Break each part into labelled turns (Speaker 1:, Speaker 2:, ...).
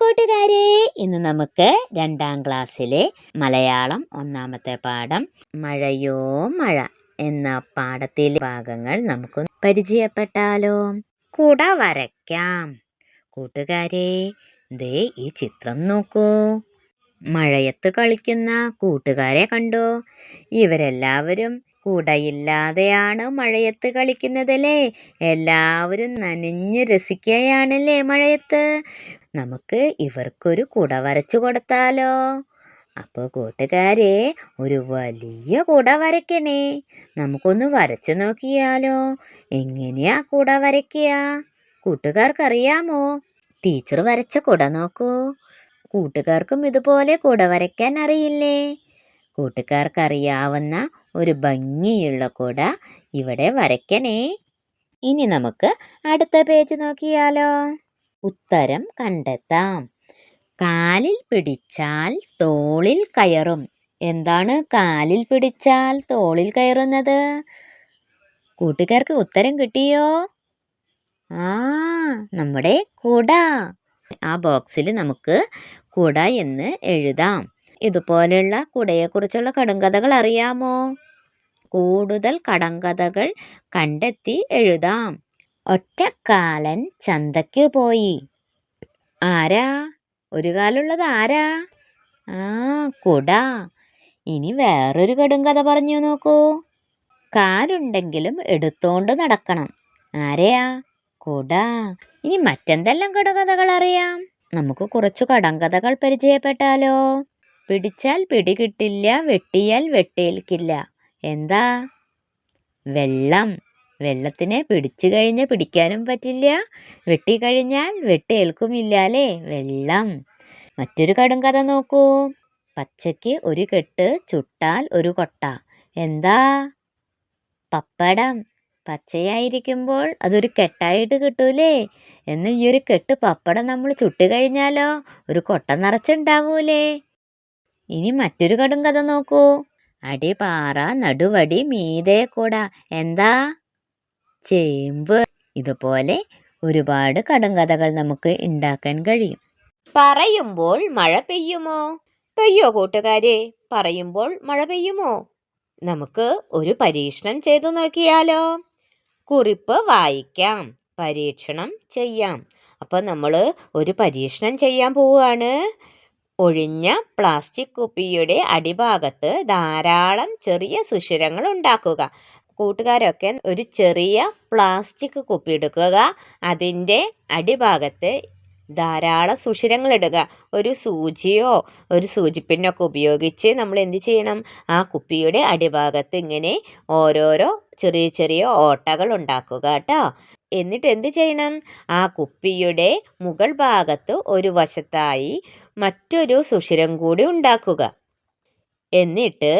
Speaker 1: കൂട്ടുകാരെ ഇന്ന് നമുക്ക് രണ്ടാം ക്ലാസ്സിലെ മലയാളം ഒന്നാമത്തെ പാഠം മഴയോ മഴ എന്ന പാഠത്തിലെ ഭാഗങ്ങൾ നമുക്ക് പരിചയപ്പെട്ടാലോ. കുട വരയ്ക്കാം. കൂട്ടുകാരെ ദേ ഈ ചിത്രം നോക്കൂ. മഴയത്ത് കളിക്കുന്ന കൂട്ടുകാരെ കണ്ടോ? ഇവരെല്ലാവരും കുടയില്ലാതെയാണ് മഴയത്ത് കളിക്കുന്നതല്ലേ? എല്ലാവരും നനഞ്ഞ് രസിക്കുകയാണല്ലേ മഴയത്ത്? നമുക്ക് ഇവർക്കൊരു കുട വരച്ചു കൊടുത്താലോ? അപ്പോൾ കൂട്ടുകാരെ ഒരു വലിയ കുട വരയ്ക്കണേ. നമുക്കൊന്ന് വരച്ചു നോക്കിയാലോ? എങ്ങനെയാ കുട വരയ്ക്കുക? കൂട്ടുകാർക്കറിയാമോ? ടീച്ചർ വരച്ച കുട നോക്കൂ. കൂട്ടുകാർക്കും ഇതുപോലെ കുട വരയ്ക്കാൻ അറിയില്ലേ? കൂട്ടുകാർക്കറിയാവുന്ന ഒരു ഭംഗിയുള്ള കുട ഇവിടെ വരയ്ക്കണേ. ഇനി നമുക്ക് അടുത്ത പേജ് നോക്കിയാലോ. ഉത്തരം കണ്ടെത്താം. കാലിൽ പിടിച്ചാൽ തോളിൽ കയറും. എന്താണ് കാലിൽ പിടിച്ചാൽ തോളിൽ കയറുന്നത്? കൂട്ടുകാർക്ക് ഉത്തരം കിട്ടിയോ? ആ നമ്മുടെ കുട. ആ ബോക്സിൽ നമുക്ക് കുട എന്ന് എഴുതാം. ഇതുപോലെയുള്ള കുടയെക്കുറിച്ചുള്ള കടുങ്കഥകൾ അറിയാമോ? കൂടുതൽ കടങ്കഥകൾ കണ്ടെത്തി എഴുതാം. ഒറ്റക്കാലൻ ചന്തയ്ക്ക് പോയി. ആരാ? ഒരു കാലുള്ളത് ആരാ? ആ കുട. ഇനി വേറൊരു കടുങ്കഥ പറഞ്ഞു നോക്കൂ. കാലുണ്ടെങ്കിലും എടുത്തോണ്ട് നടക്കണം. ആരെയാ? കുട. ഇനി മറ്റെന്തെല്ലാം കടകഥകൾ അറിയാം? നമുക്ക് കുറച്ചു കടങ്കഥകൾ പരിചയപ്പെട്ടാലോ? പിടിച്ചാൽ പിടികിട്ടില്ല വെട്ടിയാൽ വെട്ടേൽക്കില്ല. എന്താ? വെള്ളം. വെള്ളത്തിനെ പിടിച്ചു കഴിഞ്ഞാൽ പിടിക്കാനും പറ്റില്ല. വെട്ടിക്കഴിഞ്ഞാൽ വെട്ടേൽക്കുമില്ല അല്ലേ? വെള്ളം. മറ്റൊരു കടും കഥ നോക്കൂ. പച്ചയ്ക്ക് ഒരു കെട്ട് ചുട്ടാൽ ഒരു കൊട്ട. എന്താ? പപ്പടം. പച്ചയായിരിക്കുമ്പോൾ അതൊരു കെട്ടായിട്ട് കിട്ടൂലേ? എന്ന് ഈ ഒരു കെട്ട് പപ്പടം നമ്മൾ ചുട്ട് കഴിഞ്ഞാലോ ഒരു കൊട്ട നിറച്ചുണ്ടാവൂലേ? ഇനി മറ്റൊരു കടും കഥ നോക്കൂ അടിപാറ നടുവടി മീതേ കൂട. എന്താ? ചേമ്പ്. ഇതുപോലെ ഒരുപാട് കടുംകഥകൾ നമുക്ക് ഉണ്ടാക്കാൻ കഴിയും. പറയുമ്പോൾ മഴ പെയ്യുമോ? പെയ്യോ കൂട്ടുകാരെ? പറയുമ്പോൾ മഴ പെയ്യുമോ? നമുക്ക് ഒരു പരീക്ഷണം ചെയ്തു നോക്കിയാലോ? കുറിപ്പ് വായിക്കാം പരീക്ഷണം ചെയ്യാം. അപ്പോൾ നമ്മൾ ഒരു പരീക്ഷണം ചെയ്യാൻ പോവുകയാണ് ഒഴിഞ്ഞ പ്ലാസ്റ്റിക് കുപ്പിയുടെ അടിഭാഗത്ത് ധാരാളം ചെറിയ സുഷിരങ്ങൾ ഉണ്ടാക്കുക. കൂട്ടുകാരൊക്കെ ഒരു ചെറിയ പ്ലാസ്റ്റിക് കുപ്പി എടുക്കുക. അതിന്റെ അടിഭാഗത്ത് ധാരാളം സുഷിരങ്ങൾ ഇടുക. ഒരു സൂചിയോ ഒരു സൂചിപ്പിന്നൊക്കെ ഉപയോഗിച്ച് നമ്മൾ എന്ത് ചെയ്യണം? ആ കുപ്പിയുടെ അടിഭാഗത്ത് ഇങ്ങനെ ഓരോരോ ചെറിയ ചെറിയ ഓട്ടകൾ ഉണ്ടാക്കുക കേട്ടോ. എന്നിട്ട് എന്ത് ചെയ്യണം? ആ കുപ്പിയുടെ മുകൾ ഭാഗത്ത് ഒരു വശത്തായി മറ്റൊരു സുഷിരം കൂടി ഉണ്ടാക്കുക. എന്നിട്ട്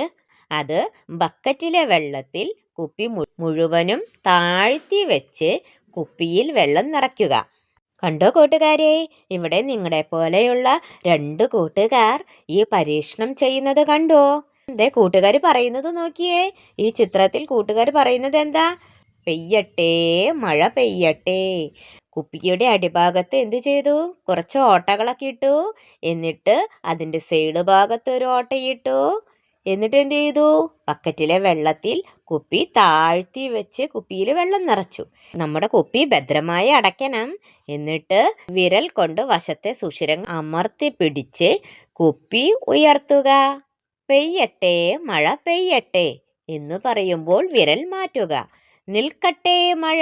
Speaker 1: അത് ബക്കറ്റിലെ വെള്ളത്തിൽ കുപ്പി മുഴുവനും താഴ്ത്തി വെച്ച് കുപ്പിയിൽ വെള്ളം നിറയ്ക്കുക. കണ്ടോ കൂട്ടുകാരെ? ഇവിടെ നിങ്ങളെ പോലെയുള്ള രണ്ട് കൂട്ടുകാർ ഈ പരീക്ഷണം ചെയ്യുന്നത് കണ്ടോ? എന്തേ കൂട്ടുകാർ പറയുന്നത് നോക്കിയേ. ഈ ചിത്രത്തിൽ കൂട്ടുകാർ പറയുന്നത് എന്താ? പെയ്യട്ടെ മഴ പെയ്യട്ടെ. കുപ്പിയുടെ അടിഭാഗത്ത് എന്ത് ചെയ്തു? കുറച്ച് ഓട്ടകളൊക്കെ ഇട്ടു. എന്നിട്ട് അതിന്റെ സൈഡ് ഭാഗത്ത് ഒരു ഓട്ടയിട്ടു. എന്നിട്ട് എന്ത് ചെയ്തു? ബക്കറ്റിലെ വെള്ളത്തിൽ കുപ്പി താഴ്ത്തി വെച്ച് കുപ്പിയിൽ വെള്ളം നിറച്ചു. നമ്മുടെ കുപ്പി ഭദ്രമായി അടയ്ക്കണം. എന്നിട്ട് വിരൽ കൊണ്ട് വശത്തെ സുഷിരം അമർത്തി പിടിച്ച് കുപ്പി ഉയർത്തുക. പെയ്യട്ടെ മഴ പെയ്യട്ടെ എന്ന് പറയുമ്പോൾ വിരൽ മാറ്റുക. നിൽക്കട്ടെ മഴ.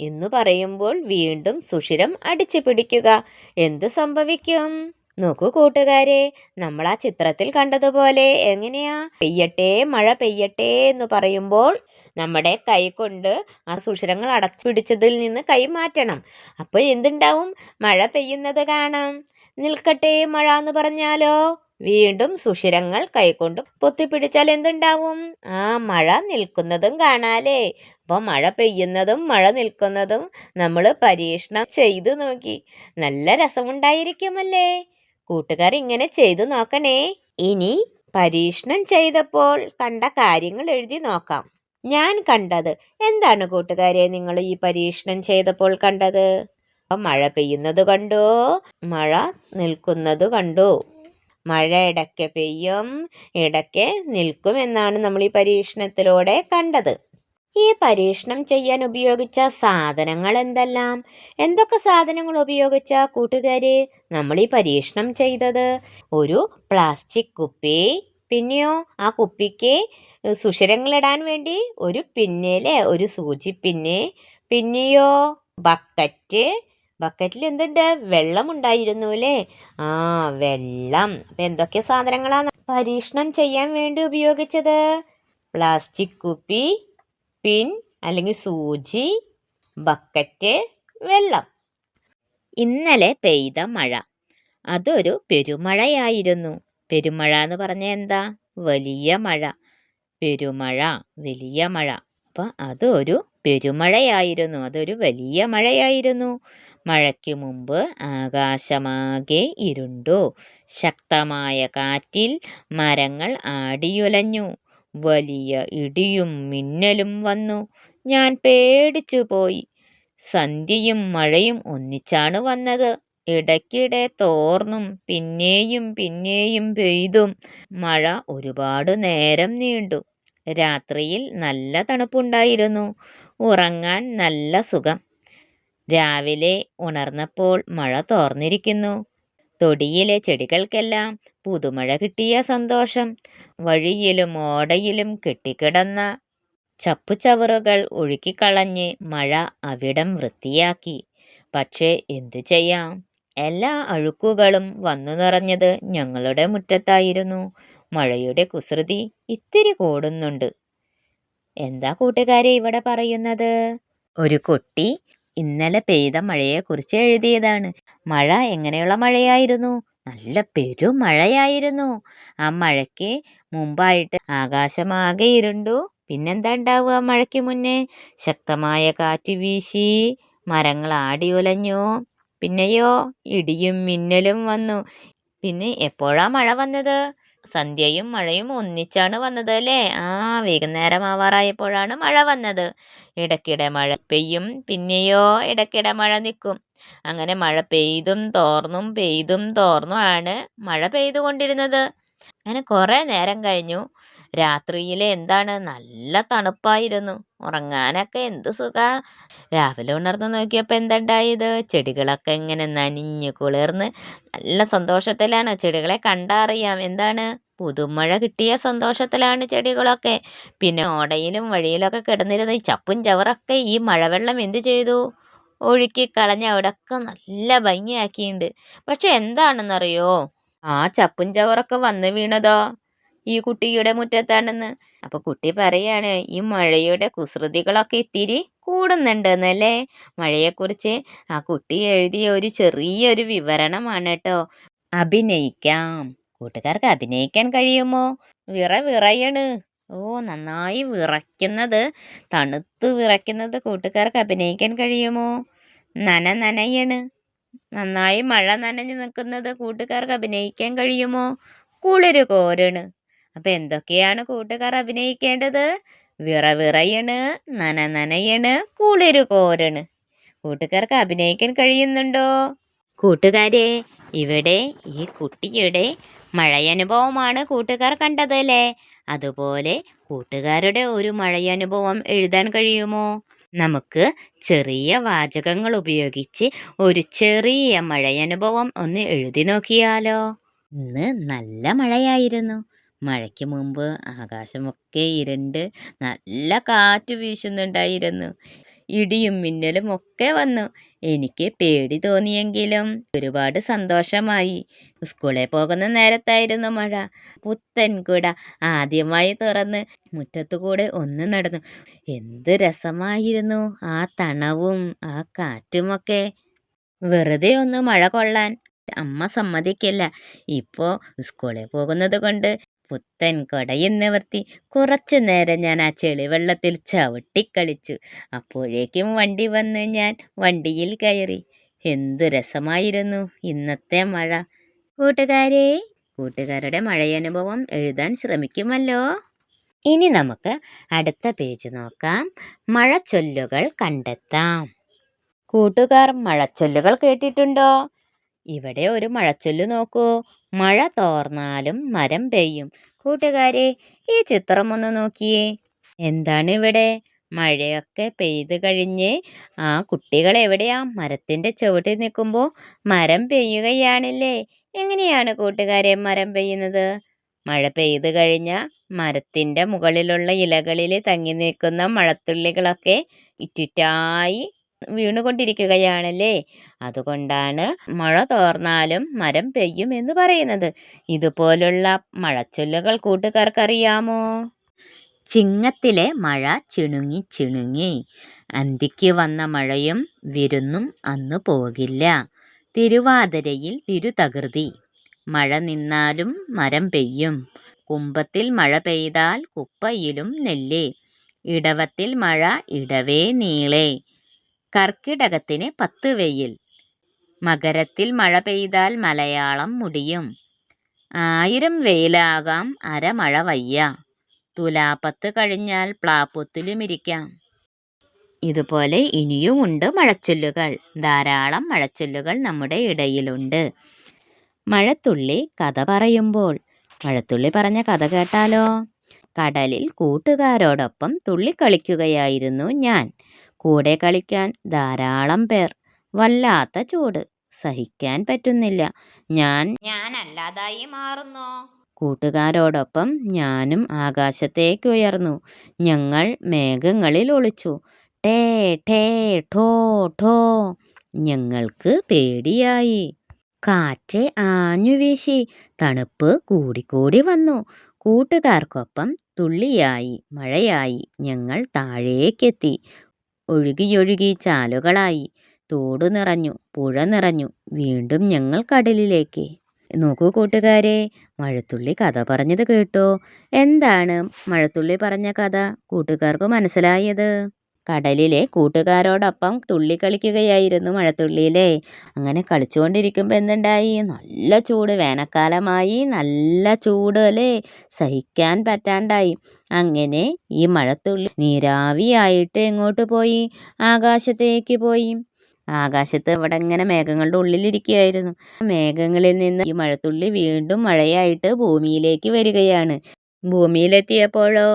Speaker 1: എന്ന് പറയുമ്പോൾ വീണ്ടും സുഷിരം അടിച്ചു പിടിക്കുക. എന്ത് സംഭവിക്കും? നോക്കൂ കൂട്ടുകാരെ നമ്മൾ ആ ചിത്രത്തിൽ കണ്ടതുപോലെ എങ്ങനെയാ? പെയ്യട്ടെ മഴ പെയ്യട്ടെ എന്ന് പറയുമ്പോൾ നമ്മുടെ കൈ കൊണ്ട് ആ സുഷിരങ്ങൾ അടച്ചു പിടിച്ചതിൽ നിന്ന് കൈ മാറ്റണം. അപ്പോൾ എന്തുണ്ടാവും? മഴ പെയ്യുന്നത് കാണാം. നിൽക്കട്ടെ മഴ എന്ന് പറഞ്ഞാലോ? വീണ്ടും സുഷിരങ്ങൾ കൈകൊണ്ട് പൊത്തിപ്പിടിച്ചാൽ എന്തുണ്ടാവും? ആ മഴ നിൽക്കുന്നതും കാണാലേ അപ്പോൾ മഴ പെയ്യുന്നതും മഴ നിൽക്കുന്നതും നമ്മൾ പരീക്ഷണം ചെയ്തു നോക്കി. നല്ല രസമുണ്ടായിരിക്കുമല്ലേ? കൂട്ടുകാർ ഇങ്ങനെ ചെയ്തു നോക്കണേ. ഇനി പരീക്ഷണം ചെയ്തപ്പോൾ കണ്ട കാര്യങ്ങൾ എഴുതി നോക്കാം. ഞാൻ കണ്ടത്. എന്താണ് കൂട്ടുകാരെ നിങ്ങൾ ഈ പരീക്ഷണം ചെയ്തപ്പോൾ കണ്ടത്? മഴ പെയ്യുന്നത് കണ്ടോ? മഴ നിൽക്കുന്നത് കണ്ടു? മഴ ഇടയ്ക്ക് പെയ്യും ഇടയ്ക്ക് നിൽക്കും എന്നാണ് നമ്മൾ ഈ പരീക്ഷണത്തിലൂടെ കണ്ടത്. ഈ പരീക്ഷണം ചെയ്യാൻ ഉപയോഗിച്ച സാധനങ്ങൾ എന്തെല്ലാം? എന്തൊക്കെ സാധനങ്ങൾ ഉപയോഗിച്ച കൂട്ടുകാരെ നമ്മൾ ഈ പരീക്ഷണം ചെയ്തത്? ഒരു പ്ലാസ്റ്റിക് കുപ്പി പിന്നെയോ ആ കുപ്പിക്ക് സുഷിരങ്ങളിടാൻ വേണ്ടി ഒരു പിന്നിലെ ഒരു സൂചി പിന്നെ പിന്നെയോ ബക്കറ്റ് ബക്കറ്റിൽ എന്തുണ്ട്? വെള്ളം ഉണ്ടായിരുന്നു അല്ലേ? ആ വെള്ളം. അപ്പം എന്തൊക്കെ സാധനങ്ങളാണ് പരീക്ഷണം ചെയ്യാൻ വേണ്ടി ഉപയോഗിച്ചത്? പ്ലാസ്റ്റിക് കുപ്പി പിൻ അല്ലെങ്കിൽ സൂചി ബക്കറ്റ് വെള്ളം. ഇന്നലെ പെയ്ത മഴ. അതൊരു പെരുമഴയായിരുന്നു. പെരുമഴ എന്ന് പറഞ്ഞാൽ എന്താ? വലിയ മഴ. പെരുമഴ വലിയ മഴ. അപ്പം അതൊരു പെരുമഴയായിരുന്നു. അതൊരു വലിയ മഴയായിരുന്നു. മഴയ്ക്ക് മുമ്പ് ആകാശമാകെ ഇരുണ്ടു. ശക്തമായ കാറ്റിൽ മരങ്ങൾ ആടിയുലഞ്ഞു. വലിയ ഇടിയും മിന്നലും വന്നു. ഞാൻ പേടിച്ചു പോയി സന്ധ്യയും മഴയും ഒന്നിച്ചാണ് വന്നത്. ഇടയ്ക്കിടെ തോർന്നും പിന്നെയും പിന്നെയും പെയ്തും. മഴ ഒരുപാട് നേരം നീണ്ടു. രാത്രിയിൽ നല്ല തണുപ്പുണ്ടായിരുന്നു. ഉറങ്ങാൻ നല്ല സുഖം. രാവിലെ ഉണർന്നപ്പോൾ മഴ തോർന്നിരിക്കുന്നു. തൊടിയിലെ ചെടികൾക്കെല്ലാം പുതുമഴ കിട്ടിയ സന്തോഷം. വഴിയിലും ഓടയിലും കെട്ടിക്കിടന്ന ചപ്പുചവറുകൾ ഒഴുക്കിക്കളഞ്ഞ് മഴ അവിടം വൃത്തിയാക്കി. പക്ഷേ എന്തു ചെയ്യാം? എല്ലാ അഴുക്കുകളും വന്നു നിറഞ്ഞത് ഞങ്ങളുടെ മുറ്റത്തായിരുന്നു. മഴയുടെ കുസൃതി ഇത്തിരി കൂടുന്നുണ്ട്. എന്താ കൂട്ടുകാരെ ഇവിടെ പറയുന്നത്? ഒരു കുട്ടി ഇന്നലെ പെയ്ത മഴയെക്കുറിച്ച് എഴുതിയതാണ്. മഴ എങ്ങനെയുള്ള മഴയായിരുന്നു? നല്ല പെരുമഴയായിരുന്നു. ആ മഴയ്ക്ക് മുമ്പായിട്ട് ആകാശമാകെ ഇരുണ്ടു. പിന്നെന്താ ഉണ്ടാവുക മഴയ്ക്ക് മുന്നേ? ശക്തമായ കാറ്റ് വീശി മരങ്ങൾ ആടി ഉലഞ്ഞു പിന്നെയോ ഇടിയും മിന്നലും വന്നു. പിന്നെ എപ്പോഴാ മഴ വന്നത്? സന്ധ്യയും മഴയും ഒന്നിച്ചാണ് വന്നത് അല്ലേ? ആ വൈകുന്നേരം ആവാറായപ്പോഴാണ് മഴ വന്നത്. ഇടയ്ക്കിടെ മഴ പെയ്യും പിന്നെയോ ഇടയ്ക്കിടെ മഴ നിൽക്കും അങ്ങനെ മഴ പെയ്തും തോർന്നും പെയ്തും തോർന്നും ആണ് മഴ പെയ്തുകൊണ്ടിരുന്നത്. അങ്ങനെ കുറേ നേരം കഴിഞ്ഞു. രാത്രിയിൽ എന്താണ്? നല്ല തണുപ്പായിരുന്നു. ഉറങ്ങാനൊക്കെ എന്ത് സുഖ. രാവിലെ ഉണർന്നു നോക്കിയപ്പോൾ എന്തുണ്ടായത്? ചെടികളൊക്കെ ഇങ്ങനെ നനിഞ്ഞു കുളിർന്ന് നല്ല സന്തോഷത്തിലാണ്. ചെടികളെ കണ്ടറിയാം. എന്താണ്? പുതുമഴ കിട്ടിയ സന്തോഷത്തിലാണ് ചെടികളൊക്കെ. പിന്നെ ഓടയിലും വഴിയിലൊക്കെ കിടന്നിരുന്ന ഈ ചപ്പും ചവറൊക്കെ ഈ മഴവെള്ളം എന്ത് ചെയ്തു? ഒഴുക്കി കളഞ്ഞ് അവിടെയൊക്കെ നല്ല ഭംഗിയാക്കിയിട്ടുണ്ട് പക്ഷെ എന്താണെന്നറിയോ? ആ ചപ്പും ചവറൊക്കെ വന്ന് വീണതോ ഈ കുട്ടിയുടെ മുറ്റത്താണെന്ന്. അപ്പോൾ കുട്ടി പറയാണ് ഈ മഴയുടെ കുസൃതികളൊക്കെ ഇത്തിരി കൂടുന്നുണ്ടെന്നല്ലേ? മഴയെക്കുറിച്ച് ആ കുട്ടി എഴുതിയ ഒരു ചെറിയൊരു വിവരണമാണ് കേട്ടോ അഭിനയിക്കാം. കൂട്ടുകാർക്ക് അഭിനയിക്കാൻ കഴിയുമോ? വിറ വിറയണ്. ഓ നന്നായി വിറയ്ക്കുന്നത് തണുത്തു വിറയ്ക്കുന്നത് കൂട്ടുകാർക്ക് അഭിനയിക്കാൻ കഴിയുമോ? നന നനയണ് നന്നായി മഴ നനഞ്ഞു നിൽക്കുന്നത് കൂട്ടുകാർക്ക് അഭിനയിക്കാൻ കഴിയുമോ? കുളിര് കോരണ്. അപ്പം എന്തൊക്കെയാണ് കൂട്ടുകാർ അഭിനയിക്കേണ്ടത്? വിറ വിറയണ് നന നനയണ് കുളിര് കോരണ്. കൂട്ടുകാർക്ക് അഭിനയിക്കാൻ കഴിയുന്നുണ്ടോ? കൂട്ടുകാരെ ഇവിടെ ഈ കുട്ടിയുടെ മഴയനുഭവമാണ് കൂട്ടുകാർ കണ്ടത് അല്ലേ അതുപോലെ കൂട്ടുകാരുടെ ഒരു മഴയനുഭവം എഴുതാൻ കഴിയുമോ? നമുക്ക് ചെറിയ വാചകങ്ങൾ ഉപയോഗിച്ച് ഒരു ചെറിയ മഴയനുഭവം ഒന്ന് എഴുതി നോക്കിയാലോ. ഇന്ന് നല്ല മഴയായിരുന്നു. മഴയ്ക്ക് മുമ്പ് ആകാശമൊക്കെ ഇരുണ്ട് നല്ല കാറ്റ് വീശുന്നുണ്ടായിരുന്നു. ഇടിയും മിന്നലും ഒക്കെ വന്നു. എനിക്ക് പേടി തോന്നിയെങ്കിലും ഒരുപാട് സന്തോഷമായി. സ്കൂളിൽ പോകുന്ന നേരത്തായിരുന്നു മഴ. പുത്തൻകുട ആദ്യമായി തുറന്ന് മുറ്റത്തു കൂടെ ഒന്ന് നടന്നു. എന്ത് രസമായിരുന്നു ആ തണവും ആ കാറ്റുമൊക്കെ. വെറുതെ ഒന്ന് മഴ കൊള്ളാൻ അമ്മ സമ്മതിക്കില്ല. ഇപ്പോൾ സ്കൂളിൽ പോകുന്നത് കൊണ്ട് പുത്തൻ കൊടയും നിവർത്തി. കുറച്ചു നേരം ഞാൻ ആ ചെളിവെള്ളത്തിൽ ചവിട്ടിക്കളിച്ചു. അപ്പോഴേക്കും വണ്ടി വന്ന് ഞാൻ വണ്ടിയിൽ കയറി. എന്തു രസമായിരുന്നു ഇന്നത്തെ മഴ. കൂട്ടുകാരെ. കൂട്ടുകാരുടെ മഴയനുഭവം എഴുതാൻ ശ്രമിക്കുമല്ലോ. ഇനി നമുക്ക് അടുത്ത പേജ് നോക്കാം. മഴച്ചൊല്ലുകൾ കണ്ടെത്താം. കൂട്ടുകാർ മഴച്ചൊല്ലുകൾ കേട്ടിട്ടുണ്ടോ? ഇവിടെ ഒരു മഴച്ചൊല്ല് നോക്കൂ. മഴ തോർന്നാലും മരം പെയ്യും. കൂട്ടുകാരെ ഈ ചിത്രം ഒന്ന് നോക്കിയേ. എന്താണ് ഇവിടെ? മഴയൊക്കെ പെയ്ത് കഴിഞ്ഞ് ആ കുട്ടികൾ എവിടെയാ? മരത്തിന്റെ ചുവട്ടിൽ നിൽക്കുമ്പോൾ മരം പെയ്യുകയാണല്ലേ. എങ്ങനെയാണ് കൂട്ടുകാരെ മരം പെയ്യുന്നത്? മഴ പെയ്ത് കഴിഞ്ഞാൽ മരത്തിന്റെ മുകളിലുള്ള ഇലകളിൽ തങ്ങി നിൽക്കുന്ന മഴത്തുള്ളികളൊക്കെ ഇറ്റിറ്റായി വീണുകൊണ്ടിരിക്കുകയാണല്ലേ? അതുകൊണ്ടാണ് മഴ തോർന്നാലും മരം പെയ്യും എന്ന് പറയുന്നത്. ഇതുപോലുള്ള മഴച്ചൊല്ലുകൾ കൂട്ടുകാർക്കറിയാമോ? ചിങ്ങത്തിലെ മഴ ചിണുങ്ങി ചിണുങ്ങി. അന്തിക്ക് വന്ന മഴയും വിരുന്നും അന്ന് പോകില്ല. തിരുവാതിരയിൽ തിരുതകൃതി. മഴ നിന്നാലും മരം പെയ്യും. കുമ്പത്തിൽ മഴ പെയ്താൽ കുപ്പയിലും നെല്ലേ. ഇടവത്തിൽ മഴ ഇടവേ നീളേ. കർക്കിടകത്തിന് പത്ത് വെയിൽ. മകരത്തിൽ മഴ പെയ്താൽ മലയാളം മുടിയും. ആയിരം വെയിലാകാം അരമഴ വയ്യ. തുലാപ്പത്ത് കഴിഞ്ഞാൽ പ്ലാപ്പത്തിലുമിരിക്കാം ഇതുപോലെ ഇനിയുമുണ്ട് മഴച്ചൊല്ലുകൾ. ധാരാളം മഴച്ചൊല്ലുകൾ നമ്മുടെ ഇടയിലുണ്ട്. മഴത്തുള്ളി കഥ പറയുമ്പോൾ. മഴത്തുള്ളി പറഞ്ഞ കഥ കേട്ടാലോ? കടലിൽ കൂട്ടുകാരോടൊപ്പം തുള്ളിക്കളിക്കുകയായിരുന്നു ഞാൻ. കൂടെ കളിക്കാൻ ധാരാളം പേർ. വല്ലാത്ത ചൂട്. സഹിക്കാൻ പറ്റുന്നില്ല. ഞാൻ ഞാൻ അല്ലാതായി മാറുന്നു? കൂട്ടുകാരോടൊപ്പം ഞാനും ആകാശത്തേക്ക് ഉയർന്നു. ഞങ്ങൾ മേഘങ്ങളിൽ ഒളിച്ചു. ടേ ടേ ഠോ ഠോ ഞങ്ങൾക്ക് പേടിയായി. കാറ്റ് ആഞ്ഞു വീശി തണുപ്പ് കൂടിക്കൂടി വന്നു. കൂട്ടുകാർക്കൊപ്പം തുള്ളിയായി മഴയായി ഞങ്ങൾ താഴേക്കെത്തി. ഒഴുകിയൊഴുകി ചാലുകളായി. തോട് നിറഞ്ഞു പുഴ നിറഞ്ഞു. വീണ്ടും ഞങ്ങൾ കടലിലേക്ക്. നോക്കൂ കൂട്ടുകാരെ മഴത്തുള്ളി കഥ പറഞ്ഞത് കേട്ടോ. എന്താണ് മഴത്തുള്ളി പറഞ്ഞ കഥ? കൂട്ടുകാർക്ക് മനസ്സിലായത്? കടലിലെ കൂട്ടുകാരോടൊപ്പം തുള്ളി കളിക്കുകയായിരുന്നു മഴത്തുള്ളിയിലെ. അങ്ങനെ കളിച്ചുകൊണ്ടിരിക്കുമ്പോൾ എന്തുണ്ടായി? നല്ല ചൂട് വേനൽക്കാലമായി നല്ല ചൂട് അല്ലേ? സഹിക്കാൻ പറ്റാണ്ടായി. അങ്ങനെ ഈ മഴത്തുള്ളി നീരാവിയായിട്ട് എങ്ങോട്ട് പോയി? ആകാശത്തേക്ക് പോയി. ആകാശത്ത് ഇവിടെ ഇങ്ങനെ മേഘങ്ങളുടെ ഉള്ളിലിരിക്കുകയായിരുന്നു. മേഘങ്ങളിൽ നിന്ന് ഈ മഴത്തുള്ളി വീണ്ടും മഴയായിട്ട് ഭൂമിയിലേക്ക് വരികയാണ്. ഭൂമിയിലെത്തിയപ്പോഴോ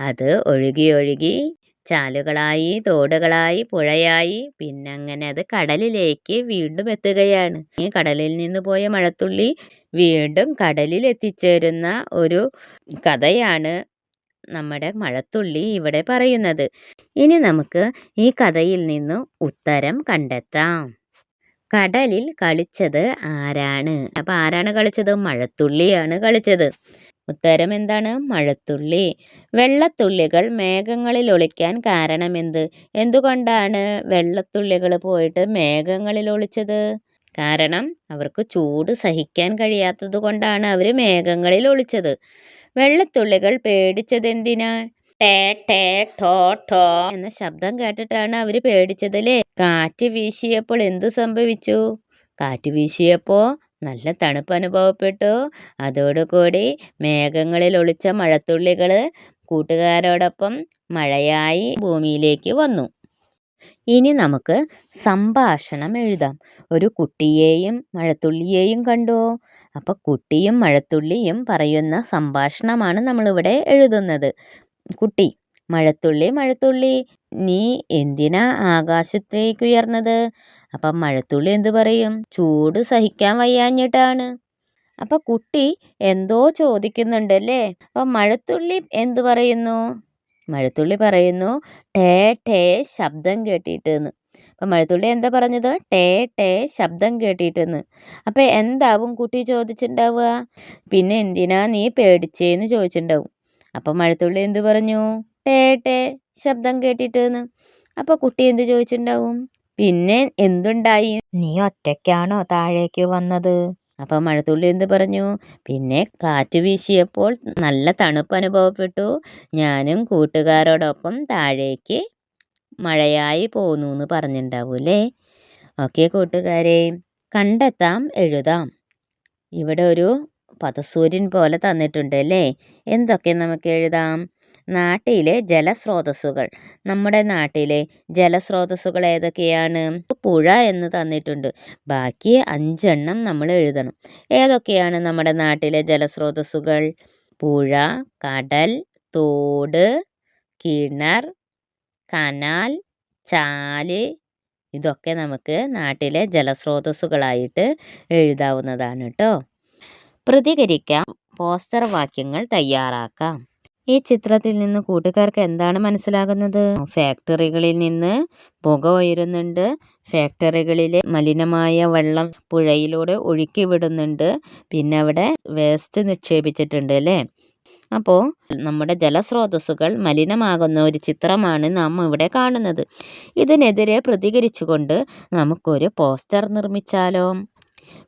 Speaker 1: അത് ഒഴുകി ഒഴുകി ചാലുകളായി തോടുകളായി പുഴയായി പിന്നെ അങ്ങനെ അത് കടലിലേക്ക് വീണ്ടും എത്തുകയാണ്. ഈ കടലിൽ നിന്ന് പോയ മഴത്തുള്ളി വീണ്ടും കടലിൽ എത്തിച്ചേരുന്ന ഒരു കഥയാണ് നമ്മുടെ മഴത്തുള്ളി ഇവിടെ പറയുന്നത്. ഇനി നമുക്ക് ഈ കഥയിൽ നിന്ന് ഉത്തരം കണ്ടെത്താം. കടലിൽ കളിച്ചത് ആരാണ്? അപ്പം ആരാണ് കളിച്ചത്? മഴത്തുള്ളിയാണ് കളിച്ചത്. ഉത്തരം എന്താണ്? മഴത്തുള്ളി. വെള്ളത്തുള്ളികൾ മേഘങ്ങളിൽ ഒളിക്കാൻ കാരണമെന്ത്? എന്തുകൊണ്ടാണ് വെള്ളത്തുള്ളികൾ പോയിട്ട് മേഘങ്ങളിൽ ഒളിച്ചത്? കാരണം അവർക്ക് ചൂട് സഹിക്കാൻ കഴിയാത്തത് കൊണ്ടാണ് അവർ മേഘങ്ങളിൽ ഒളിച്ചത്. വെള്ളത്തുള്ളികൾ പേടിച്ചതെന്തിനാ? ടേ ടേ ടോ ടോ എന്ന ശബ്ദം കേട്ടിട്ടാണ് അവർ പേടിച്ചതല്ലേ? കാറ്റ് വീശിയപ്പോൾ എന്ത് സംഭവിച്ചു? കാറ്റ് വീശിയപ്പോൾ നല്ല തണുപ്പ് അനുഭവപ്പെട്ടു. അതോടുകൂടി മേഘങ്ങളിൽ ഒളിച്ച മഴത്തുള്ളികൾ കൂട്ടുകാരോടൊപ്പം മഴയായി ഭൂമിയിലേക്ക് വന്നു. ഇനി നമുക്ക് സംഭാഷണം എഴുതാം. ഒരു കുട്ടിയെയും മഴത്തുള്ളിയെയും കണ്ടോ? അപ്പോൾ കുട്ടിയും മഴത്തുള്ളിയും പറയുന്ന സംഭാഷണമാണ് നമ്മളിവിടെ എഴുതുന്നത്. കുട്ടി മഴത്തുള്ളി മഴത്തുള്ളി നീ എന്തിനാ ആകാശത്തേക്ക് ഉയർന്നത്? അപ്പം മഴത്തുള്ളി എന്തു പറയും? ചൂട് സഹിക്കാൻ വയ്യാഞ്ഞിട്ടാണ്. അപ്പം കുട്ടി എന്തോ ചോദിക്കുന്നുണ്ടല്ലേ? അപ്പം മഴത്തുള്ളി എന്തു പറയുന്നു? മഴത്തുള്ളി പറയുന്നു ടേ ടേ ശബ്ദം കേട്ടിട്ടെന്ന്. അപ്പം മഴത്തുള്ളി എന്താ പറഞ്ഞത്? ടേ ടേ ശബ്ദം കേട്ടിട്ടെന്ന്. അപ്പം എന്താവും കുട്ടി ചോദിച്ചിട്ടുണ്ടാവുക പിന്നെ എന്തിനാ നീ പേടിച്ചേന്ന് ചോദിച്ചിട്ടുണ്ടാവും അപ്പം മഴത്തുള്ളി എന്തു പറഞ്ഞു? ടേ ടേ ശബ്ദം കേട്ടിട്ടെന്ന്. അപ്പോൾ കുട്ടി എന്ത് ചോദിച്ചിട്ടുണ്ടാവും പിന്നെ എന്തുണ്ടായി? നീ ഒറ്റയ്ക്കാണോ താഴേക്ക് വന്നത്? അപ്പോൾ മഴത്തുള്ളി എന്ത് പറഞ്ഞു? പിന്നെ കാറ്റ് വീശിയപ്പോൾ നല്ല തണുപ്പ് അനുഭവപ്പെട്ടു. ഞാനും കൂട്ടുകാരോടൊപ്പം താഴേക്ക് മഴയായി പോന്നു എന്ന് പറഞ്ഞിട്ടുണ്ടാവൂലേ ഓക്കെ കൂട്ടുകാരെ കണ്ടെത്താം എഴുതാം. ഇവിടെ ഒരു പതസൂര്യൻ പോലെ തന്നിട്ടുണ്ട് അല്ലേ? എന്തൊക്കെ നമുക്ക് എഴുതാം? നാട്ടിലെ ജലസ്രോതസ്സുകൾ. നമ്മുടെ നാട്ടിലെ ജലസ്രോതസ്സുകൾ ഏതൊക്കെയാണ്? പുഴ എന്ന് തന്നിട്ടുണ്ട്. ബാക്കി അഞ്ചെണ്ണം നമ്മൾ എഴുതണം. ഏതൊക്കെയാണ് നമ്മുടെ നാട്ടിലെ ജലസ്രോതസ്സുകൾ? പുഴ കടൽ തോട് കിണർ കനാൽ ചാൽ. ഇതൊക്കെ നമുക്ക് നാട്ടിലെ ജലസ്രോതസ്സുകളായിട്ട് എഴുതാവുന്നതാണ് കേട്ടോ. പ്രതികരിക്കാം. പോസ്റ്റർ വാക്യങ്ങൾ തയ്യാറാക്കാം. ഈ ചിത്രത്തിൽ നിന്ന് കൂട്ടുകാർക്ക് എന്താണ് മനസ്സിലാകുന്നത്? ഫാക്ടറികളിൽ നിന്ന് പുക ഉയരുന്നുണ്ട്. ഫാക്ടറികളിലെ മലിനമായ വെള്ളം പുഴയിലൂടെ ഒഴുക്കി വിടുന്നുണ്ട് പിന്നെ അവിടെ വേസ്റ്റ് നിക്ഷേപിച്ചിട്ടുണ്ട് അല്ലേ? അപ്പോൾ നമ്മുടെ ജലസ്രോതസ്സുകൾ മലിനമാകുന്ന ഒരു ചിത്രമാണ് നാം ഇവിടെ കാണുന്നത്. ഇതിനെതിരെ പ്രതികരിച്ചുകൊണ്ട് നമുക്കൊരു പോസ്റ്റർ നിർമ്മിച്ചാലോ?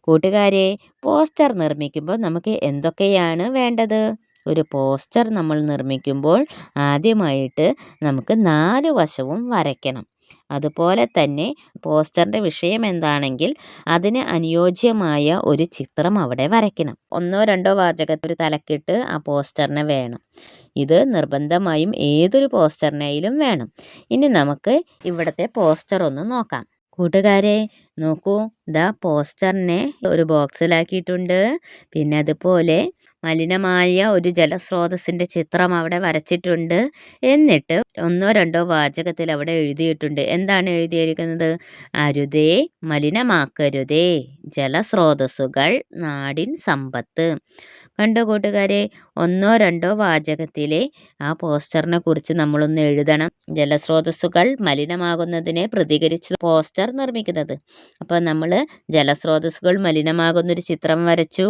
Speaker 1: കൂട്ടുകാരെ പോസ്റ്റർ നിർമ്മിക്കുമ്പോൾ നമുക്ക് എന്തൊക്കെയാണ് വേണ്ടത്? ഒരു പോസ്റ്റർ നമ്മൾ നിർമ്മിക്കുമ്പോൾ ആദ്യമായിട്ട് നമുക്ക് നാല് വശവും വരയ്ക്കണം. അതുപോലെ തന്നെ പോസ്റ്ററിന്റെ വിഷയം എന്താണെങ്കിൽ അതിന് അനുയോജ്യമായ ഒരു ചിത്രം അവിടെ വരയ്ക്കണം. ഒന്നോ രണ്ടോ വാചകത്തിൽ തലക്കിട്ട് ആ പോസ്റ്ററിനെ വേണം. ഇത് നിർബന്ധമായും ഏതൊരു പോസ്റ്ററിനെയിലും വേണം. ഇനി നമുക്ക് ഇവിടുത്തെ പോസ്റ്റർ ഒന്ന് നോക്കാം. കൂട്ടുകാരെ നോക്കൂ. ദാ പോസ്റ്ററിനെ ഒരു ബോക്സിലാക്കിയിട്ടുണ്ട്. പിന്നെ അതുപോലെ മലിനമായ ഒരു ജലസ്രോതസ്സിന്റെ ചിത്രം അവിടെ വരച്ചിട്ടുണ്ട്. എന്നിട്ട് ഒന്നോ രണ്ടോ വാചകത്തിൽ അവിടെ എഴുതിയിട്ടുണ്ട്. എന്താണ് എഴുതിയിരിക്കുന്നത്? അരുതേ മലിനമാക്കരുതേ ജലസ്രോതസ്സുകൾ നാടിൻ സമ്പത്ത്. കണ്ടോ കൂട്ടുകാരെ ഒന്നോ രണ്ടോ വാചകത്തിലെ ആ പോസ്റ്ററിനെ കുറിച്ച് നമ്മളൊന്ന് എഴുതണം. ജലസ്രോതസ്സുകൾ മലിനമാകുന്നതിനെ പ്രതികരിച്ച് പോസ്റ്റർ നിർമ്മിക്കുന്നത്. അപ്പോൾ നമ്മൾ ജലസ്രോതസ്സുകൾ മലിനമാകുന്നൊരു ചിത്രം വരച്ചു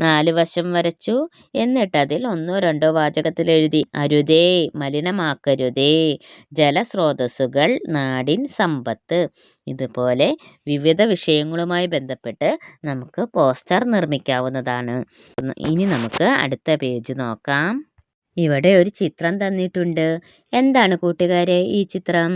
Speaker 1: നാല് വശം വരച്ചു എന്നിട്ട് അതിൽ ഒന്നോ രണ്ടോ വാചകത്തിൽ എഴുതി അരുതേ മലിനമാക്കരുതേ ജലസ്രോതസ്സുകൾ നാടിൻ സമ്പത്ത്. ഇതുപോലെ വിവിധ വിഷയങ്ങളുമായി ബന്ധപ്പെട്ട് നമുക്ക് പോസ്റ്റർ നിർമ്മിക്കാവുന്നതാണ്. ഇനി നമുക്ക് അടുത്ത പേജ് നോക്കാം. ഇവിടെ ഒരു ചിത്രം തന്നിട്ടുണ്ട്. എന്താണ് കൂട്ടുകാരെ ഈ ചിത്രം?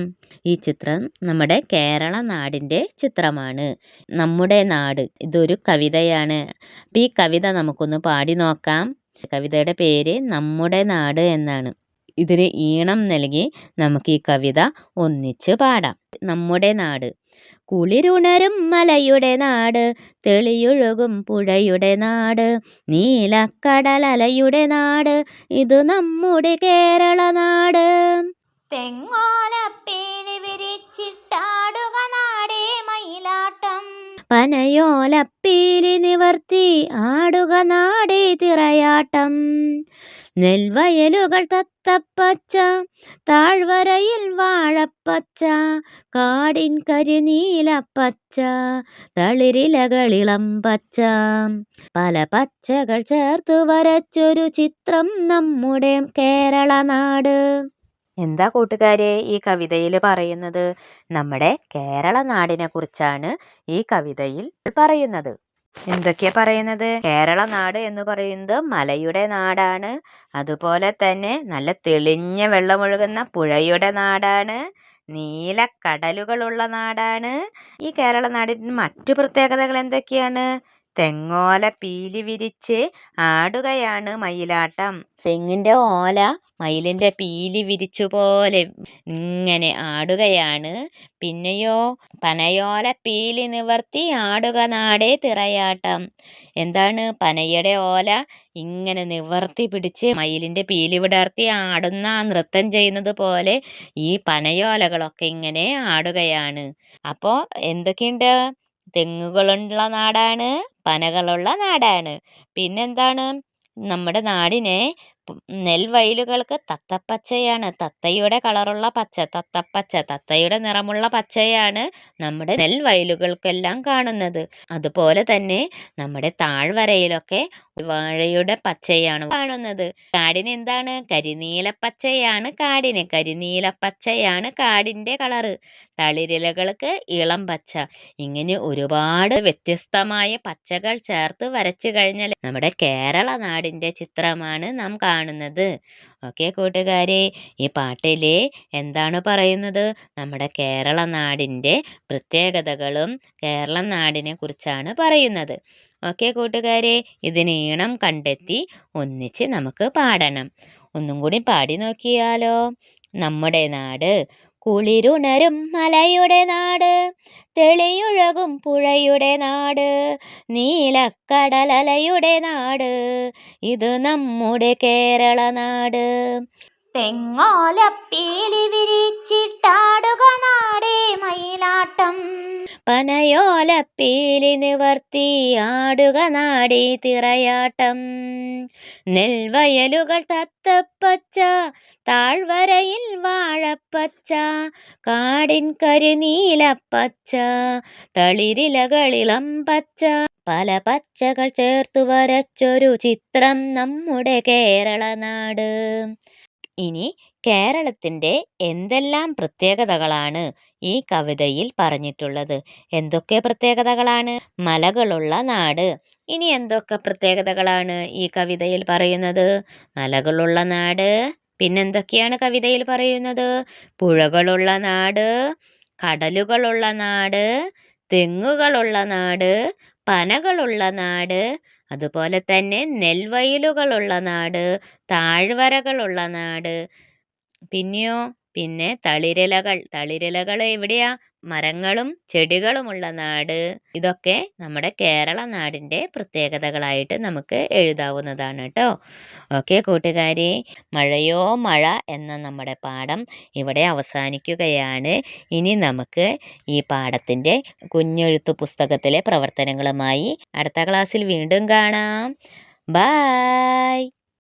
Speaker 1: ഈ ചിത്രം നമ്മുടെ കേരള നാടിന്റെ ചിത്രമാണ്. നമ്മുടെ നാട് ഇതൊരു കവിതയാണ്. അപ്പം ഈ കവിത നമുക്കൊന്ന് പാടി നോക്കാം. കവിതയുടെ പേര് നമ്മുടെ നാട് എന്നാണ്. ഇതിന് ഈണം നൽകി നമുക്ക് ഈ കവിത ഒന്നിച്ച് പാടാം. നമ്മുടെ നാട് കുളിരുണരും മലയുടെ നാട് തെളിയൊഴുകും പുഴയുടെ നാട് നീലക്കടലലയുടെ നാട് ഇത് നമ്മുടെ കേരള നാട്.
Speaker 2: തെങ്ങോലപ്പേലി വിരിച്ചിട്ടാടുക നാടേ മയിലാട്ടം
Speaker 1: പനയോലപ്പീലി നിവർത്തി ആടുക നാടി തിറയാട്ടം. നെൽവയലുകൾ തത്തപ്പച്ച താഴ്വരയിൽ വാഴപ്പച്ച കാടിൻ കരിനീലപ്പച്ച തളിരിലകളിളം പച്ച. പല പച്ചകൾ ചേർത്തു വരച്ചൊരു ചിത്രം നമ്മുടെ കേരള നാട് എന്താ കൂട്ടുകാരെ ഈ കവിതയിൽ പറയുന്നത്? നമ്മുടെ കേരള നാടിനെ കുറിച്ചാണ് ഈ കവിതയിൽ പറയുന്നത്. എന്തൊക്കെയാ പറയുന്നത്? കേരള നാട് എന്ന് പറയുന്നത് മലയുടെ നാടാണ്. അതുപോലെ തന്നെ നല്ല തെളിഞ്ഞ വെള്ളമൊഴുകുന്ന പുഴയുടെ നാടാണ്. നീല കടലുകളുള്ള നാടാണ്. ഈ കേരള നാടിന് മറ്റു പ്രത്യേകതകൾ എന്തൊക്കെയാണ്? തെങ്ങോല പീലി വിരിച്ച് ആടുകയാണ് മയിലാട്ടം. തെങ്ങിന്റെ ഓല മയിലിന്റെ പീലി വിരിച്ചു പോലെ ഇങ്ങനെ ആടുകയാണ്. പിന്നെയോ പനയോല പീലി നിവർത്തി ആടുക നാടേ തിറയാട്ടം. എന്താണ് പനയുടെ ഓല? ഇങ്ങനെ നിവർത്തി പിടിച്ച് മയിലിന്റെ പീലി വിടർത്തി ആടുന്ന നൃത്തം ചെയ്യുന്നത് പോലെ ഈ പനയോലകളൊക്കെ ഇങ്ങനെ ആടുകയാണ്. അപ്പോൾ എന്തൊക്കെയുണ്ട്? തെങ്ങുകളുള്ള നാടാണ് പനകളുള്ള നാടാണ്. പിന്നെന്താണ്? നമ്മുടെ നാടിനെ നെൽവയലുകൾക്ക് തത്തപ്പച്ചയാണ്. തത്തയുടെ കളറുള്ള പച്ച തത്തപ്പച്ച തത്തയുടെ നിറമുള്ള പച്ചയാണ് നമ്മുടെ നെൽവയലുകൾക്കെല്ലാം കാണുന്നത്. അതുപോലെ തന്നെ നമ്മുടെ താഴ്വരയിലൊക്കെ വാഴയുടെ പച്ചയാണ് കാണുന്നത്. കാടിന് എന്താണ്? കരിനീല പച്ചയാണ് കാടിന്. കരിനീല പച്ചയാണ് കാടിന്റെ കളറ്. തളിരിലകൾക്ക് ഇളം പച്ച. ഇങ്ങനെ ഒരുപാട് വ്യത്യസ്തമായ പച്ചകൾ ചേർത്ത് വരച്ചു കഴിഞ്ഞാൽ നമ്മുടെ കേരള നാടിന്റെ ചിത്രമാണ് നാം കാണുന്നത്. ഓക്കെ കൂട്ടുകാരെ ഈ പാട്ടിൽ എന്താണ് പറയുന്നത്? നമ്മുടെ കേരള നാടിന്റെ പ്രത്യേകതകളും കേരള നാടിനെ കുറിച്ചാണ് പറയുന്നത്. ഓക്കെ കൂട്ടുകാരെ ഇതിന് കണ്ടെത്തി ഒന്നിച്ച് നമുക്ക് പാടണം. ഒന്നും കൂടി പാടി നോക്കിയാലോ. നമ്മുടെ നാട് കുളിരുണരും മലയുടെ നാട് തെളിയുഴകും പുഴയുടെ നാട് നീലക്കടലലയുടെ നാട് ഇത് നമ്മുടെ കേരള നാട്.
Speaker 2: തെങ്ങോലപ്പീലി വിരിച്ചിട്ടാടുക നാടേ മയിലാട്ടം.
Speaker 1: പനയോലപ്പീലി നിവർത്തി ആടുക നാടി തിറയാട്ടം. നെൽവയലുകൾ തത്തപ്പച്ച താഴ്വരയിൽ വാഴപ്പച്ച കാടിൻ കരിനീലപ്പച്ച തളിരിലകളിളം പച്ച. പല പച്ചകൾ ചേർത്തു വരച്ചൊരു ചിത്രം നമ്മുടെ കേരള നാട് ഇനി കേരളത്തിന്റെ എന്തെല്ലാം പ്രത്യേകതകളാണ് ഈ കവിതയിൽ പറഞ്ഞിട്ടുള്ളത്? എന്തൊക്കെ പ്രത്യേകതകളാണ്? മലകളുള്ള നാട്. ഇനി എന്തൊക്കെ പ്രത്യേകതകളാണ് ഈ കവിതയിൽ പറയുന്നത്? മലകളുള്ള നാട്. പിന്നെന്തൊക്കെയാണ് കവിതയിൽ പറയുന്നത്? പുഴകളുള്ള നാട്. കടലുകളുള്ള നാട്. തെങ്ങുകളുള്ള നാട്. പനകളുള്ള നാട്. അതുപോലെ തന്നെ നെൽവയലുകളുള്ള നാട് താഴ്വരകളുള്ള നാട്. പിന്നെയോ പിന്നെ തളിരിലകൾ. തളിരിലകൾ എവിടെയാ? മരങ്ങളും ചെടികളുമുള്ള നാട്. ഇതൊക്കെ നമ്മുടെ കേരള നാടിന്റെ പ്രത്യേകതകളായിട്ട് നമുക്ക് എഴുതാവുന്നതാണ് കേട്ടോ. ഓക്കെ കൂട്ടുകാരി. മഴയോ മഴ എന്ന നമ്മുടെ പാഠം ഇവിടെ അവസാനിക്കുകയാണ്. ഇനി നമുക്ക് ഈ പാഠത്തിന്റെ കുഞ്ഞെഴുത്തു പുസ്തകത്തിലെ പ്രവർത്തനങ്ങളുമായി അടുത്ത ക്ലാസ്സിൽ വീണ്ടും കാണാം. ബായ്.